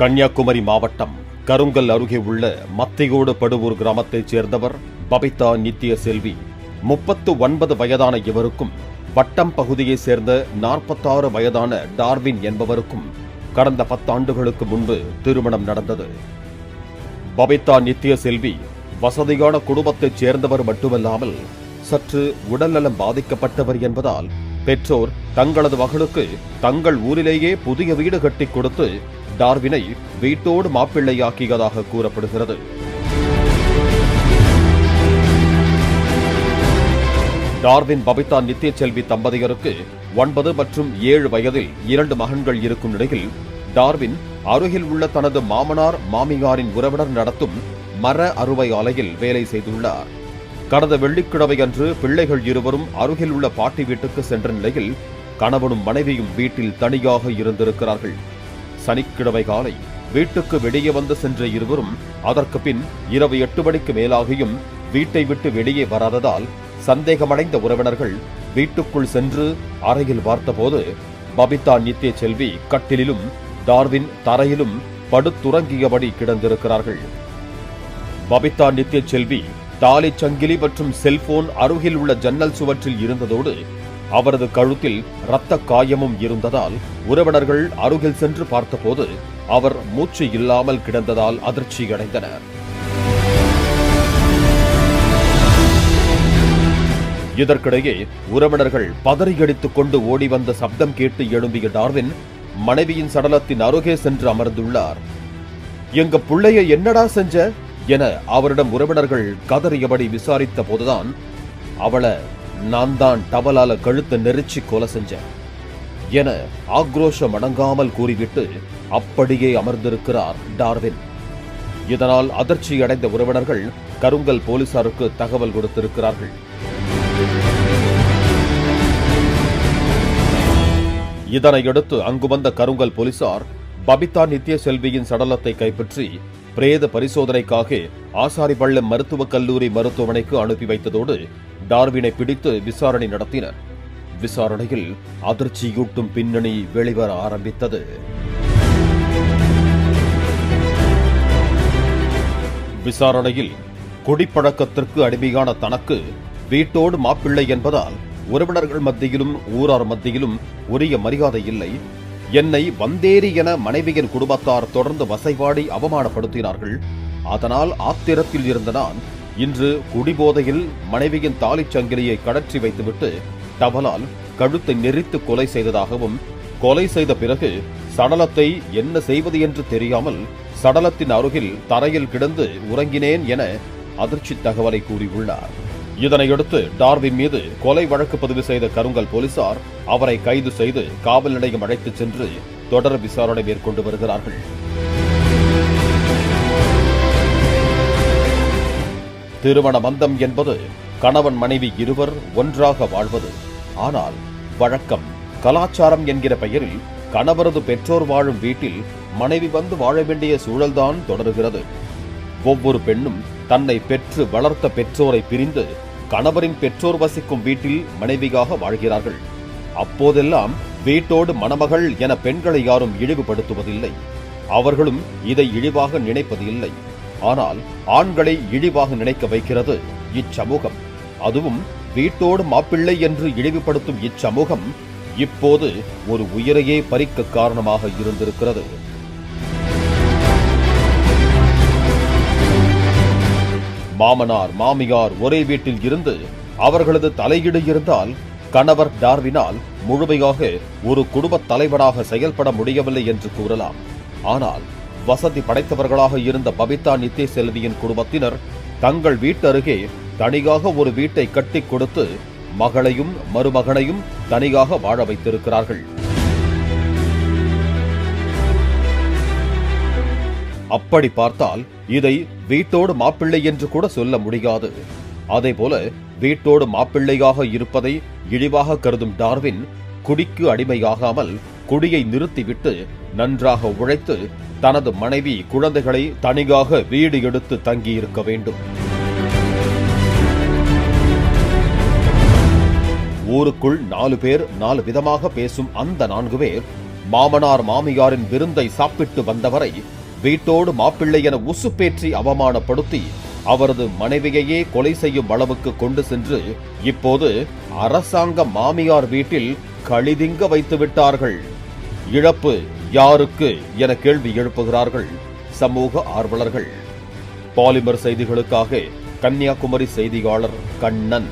கன்னியாகுமரி மாவட்டம் கருங்கல் அருகே உள்ள மத்தையோடு படுவூர் கிராமத்தைச் சேர்ந்தவர் பபிதா நித்ய செல்வி முப்பத்து ஒன்பது வயதான இவருக்கும் வட்டம் பகுதியைச் சேர்ந்த நாற்பத்தாறு வயதான டார்வின் என்பவருக்கும் கடந்த பத்தாண்டுகளுக்கு முன்பு திருமணம் நடந்தது. பபிதா நித்ய செல்வி வசதியான குடும்பத்தைச் சேர்ந்தவர் மட்டுமல்லாமல் சற்று உடல்நலம் பாதிக்கப்பட்டவர் என்பதால் பெற்றோர் தங்களது மகளுக்கு தங்கள் ஊரிலேயே புதிய வீடு கட்டி கொடுத்து டார்வினை வீட்டோடு மாப்பிள்ளையாக்கியதாக கூறப்படுகிறது. டார்வின் பபிதா நித்திய செல்வி தம்பதியருக்கு ஒன்பது மற்றும் ஏழு வயதில் இரண்டு மகன்கள் இருக்கும் நிலையில் டார்வின் அருகில் உள்ள தனது மாமனார் மாமியாரின் உறவினர் நடத்தும் மர அறுவை ஆலையில் வேலை செய்துள்ளார். கடந்த வெள்ளிக்கிழமை அன்று பிள்ளைகள் இருவரும் அருகில் உள்ள பாட்டி வீட்டுக்கு சென்ற நிலையில் கணவனும் மனைவியும் வீட்டில் தனியாக இருந்திருக்கிறார்கள். சனிக்கிழமை காலை வீட்டுக்கு வெளியே வந்து சென்ற இருவரும் அதற்கு பின் இரவு எட்டு மணிக்கு மேலாகியும் வீட்டை விட்டு வெளியே வராததால் சந்தேகமடைந்த உறவினர்கள் வீட்டுக்குள் சென்று அறையில் பார்த்தபோது பபிதா நித்ய செல்வி கட்டிலிலும் டார்வின் தரையிலும் படுத்துறங்கியபடி கிடந்திருக்கிறார்கள். பபிதா நித்ய செல்வி தாலி சங்கிலி மற்றும் செல்போன் அருகில் உள்ள ஜன்னல் சுவற்றில் இருந்ததோடு அவரது கழுத்தில் இரத்த காயமும் இருந்ததால் உறவினர்கள் அருகில் சென்று பார்த்தபோது அவர் மூச்சு இல்லாமல் கிடந்ததால் அதிர்ச்சியடைந்தனர். இதற்கிடையே உறவினர்கள் பதறியடித்துக் கொண்டு ஓடி வந்த சப்தம் கேட்டு எழும்பிய டார்வின் மனைவியின் சடலத்தின் அருகே சென்று அமர்ந்துள்ளார். எங்க பிள்ளைய என்னடா செஞ்ச? என அவரிடம் உறவினர்கள் கதறியபடி விசாரித்த போதுதான் அவளை நான் தான் டவலால கழுத்தை நெரிச்சு கொலை செஞ்சேன் என ஆக்ரோஷம் அடங்காமல் கூறிவிட்டு அப்படியே அமர்ந்திருக்கிறார் டார்வின். இதனால் அதிர்ச்சி அடைந்த உறவினர்கள் கருங்கல் போலீசாருக்கு தகவல் கொடுத்திருக்கிறார்கள். இதனையடுத்து அங்கு வந்த கருங்கல் போலீசார் பபிதா நித்ய செல்வியின் சடலத்தை கைப்பற்றி பிரேத பரிசோதனைக்காக ஆசாரிபள்ளம் மருத்துவக் கல்லூரி மருத்துவமனைக்கு அனுப்பி வைத்ததோடு டார்வினை பிடித்து விசாரணை நடத்தினர். விசாரணையில் அதிர்ச்சியூட்டும் பின்னணி வெளிவர ஆரம்பித்தது. விசாரணையில் குடிப்பழக்கத்திற்கு அடிமையான தனக்கு வீட்டோடு மாப்பிள்ளை என்பதால் உறவினர்கள் மத்தியிலும் ஊரார் மத்தியிலும் உரிய மரியாதை இல்லை. என்னை வந்தேரி என மனைவியின் குடும்பத்தார் தொடர்ந்து வசைபாடி அவமானப்படுத்தினார்கள். அதனால் ஆத்திரத்தில் இருந்த நான் இன்று குடிபோதையில் மனைவியின் தாலிச் சங்கிலியை கடற்றி வைத்துவிட்டு டவலால் கழுத்தை நெறித்து கொலை செய்ததாகவும் கொலை செய்த பிறகு சடலத்தை என்ன செய்வது என்று தெரியாமல் சடலத்தின் அருகில் தரையில் கிடந்து உறங்கினேன் என அதிர்ச்சி தகவலை கூறியுள்ளார். இதனையடுத்து டார்வின் மீது கொலை வழக்கு பதிவு செய்த கருங்கல் போலீசார் அவரை கைது செய்து காவல் நிலையம் அழைத்துச் சென்று தொடர் விசாரணை மேற்கொண்டு வருகிறார்கள். திருமண பந்தம் என்பது கணவன் மனைவி இருவர் ஒன்றாக வாழ்வது. ஆனால் வழக்கம் கலாச்சாரம் என்கிற பெயரில் கணவரது பெற்றோர் வாழும் வீட்டில் மனைவி வந்து வாழ வேண்டிய சூழல்தான் தொடர்கிறது. ஒவ்வொரு பெண்ணும் தன்னை பெற்று வளர்த்த பெற்றோரை பிரிந்து கணவரின் பெற்றோர் வசிக்கும் வீட்டில் மனைவியாக வாழ்கிறார்கள். அப்போதெல்லாம் வீட்டோடு மணமகள் என பெண்களை யாரும் இழிவுபடுத்துவதில்லை. அவர்களும் இதை இழிவாக நினைப்பது இல்லை ஆனால் ஆண்களை இழிவாக நினைக்க வைக்கிறது இச்சமூகம். அதுவும் வீட்டோடு மாப்பிள்ளை என்று இழிவுபடுத்தும் இச்சமூகம் இப்போது ஒரு உயிரையே பறிக்க காரணமாக இருந்திருக்கிறது. மாமனார் மாமியார் ஒரே வீட்டில் இருந்து அவர்களது தலையீடு இருந்தால் கணவர் டார்வினால் முழுமையாக ஒரு குடும்பத் தலைவராக செயல்பட முடியவில்லை என்று கூறலாம். ஆனால் வசதி படைத்தவர்களாக இருந்த பபிதா நித்ய செல்வியின் குடும்பத்தினர் தங்கள் வீட்டருகே தனியாக ஒரு வீட்டை கட்டிக் கொடுத்து மகளையும் மருமகனையும் தனியாக வாழ வைத்திருக்கிறார்கள். அப்படி பார்த்தால் இதை வீட்டோடு மாப்பிள்ளை என்று கூட சொல்ல முடியாது. அதேபோல வீட்டோடு மாப்பிள்ளையாக இருப்பதை இழிவாக கருதும் டார்வின் குடிக்கு அடிமையாகாமல் குடியை நிறுத்திவிட்டு நன்றாக உழைத்து தனது மனைவி குழந்தைகளை தனியாக வீடு எடுத்து தங்கியிருக்க வேண்டும். ஊருக்குள் நாலு பேர் நாலு விதமாக பேசும் அந்த நான்கு பேர் மாமனார் மாமியாரின் விருந்தை சாப்பிட்டு வந்தவரை வீட்டோடு மாப்பிள்ளை என உசுப்பேற்றி அவமானப்படுத்தி அவரது மனைவியையே கொலை செய்யும் அளவுக்கு கொண்டு சென்று இப்போது அரசாங்க மாமியார் வீட்டில் களிதிங்க வைத்து விட்டார்கள் இழப்பு யாருக்கு என கேள்வி எழுப்புகிறார்கள் சமூக ஆர்வலர்கள். பாலிமர் செய்திகளுக்காக கன்னியாகுமரி செய்தியாளர் கண்ணன்.